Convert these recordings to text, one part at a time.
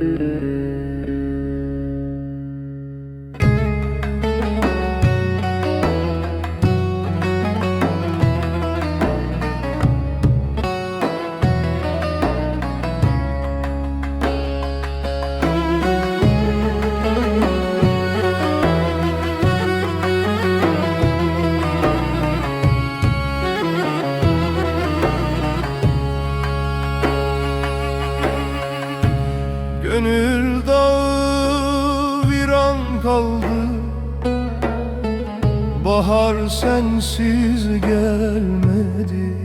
Mm-hmm. Gönül dağı viran kaldı. Bahar sensiz gelmedi.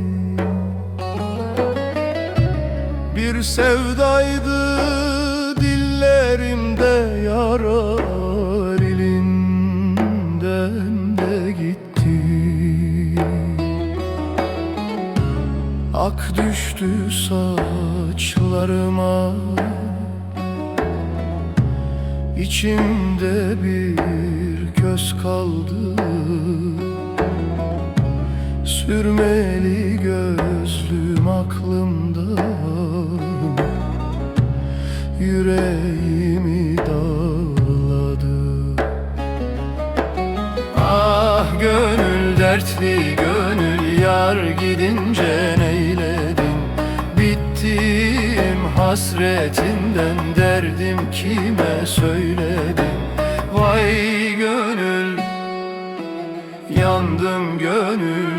Bir sevdaydı dillerimde yarar Elimden de gitti. Ak düştü saçlarıma. İçimde bir köz kaldı. Sürmeli gözlüm aklımda. Yüreğimi dağladı. Ah gönül dertli gönül yar gidince neyledin hasretinden derdim kime söyledim? Vay gönül yandım gönül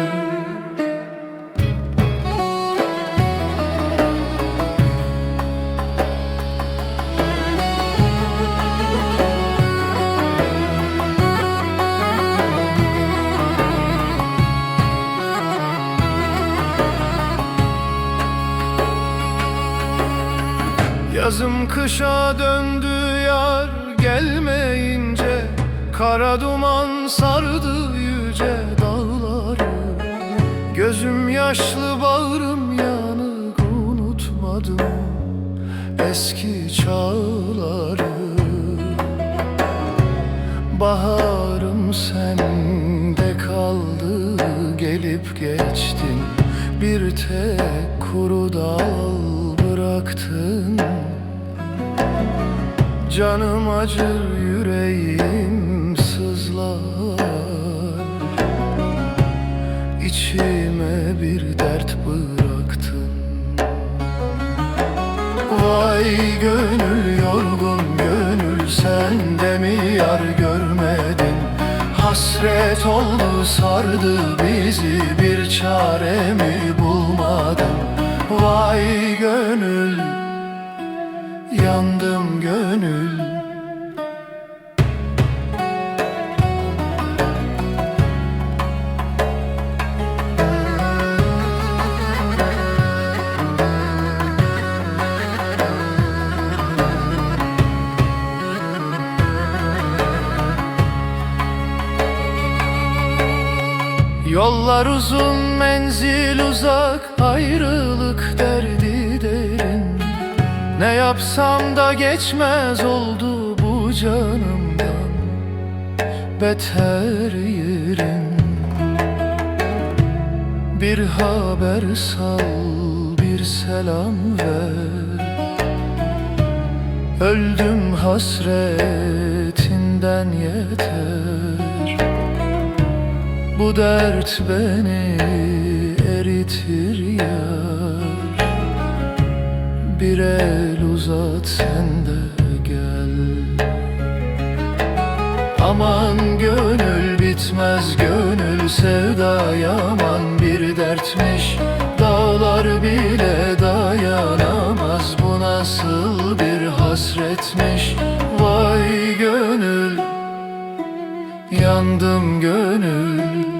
Yazım kışa döndü yar gelmeyince Kara duman sardı yüce dağları. Gözüm yaşlı bağrım yanık unutmadım Eski çağları. Baharım sende kaldı gelip geçtin. Bir tek kuru dal bıraktın Canım acır yüreğim sızlar. İçime bir dert bıraktın. Vay gönül yorgun gönül sen de mi yar görmedin? Hasret oldu sardı bizi bir çare mi bulmadın? Vay gönül yandım gönül. Yollar uzun, menzil uzak, ayrılık derdi Ne yapsam da geçmez oldu bu canımdan. Beter yerin. Bir haber sal, bir selam ver. Öldüm hasretinden yeter. Bu dert beni eritir yar Bir el uzat sen de gel. Aman gönül bitmez gönül sevda yaman bir dertmiş. Dağlar bile dayanamaz bu nasıl bir hasretmiş. Vay gönül yandım gönül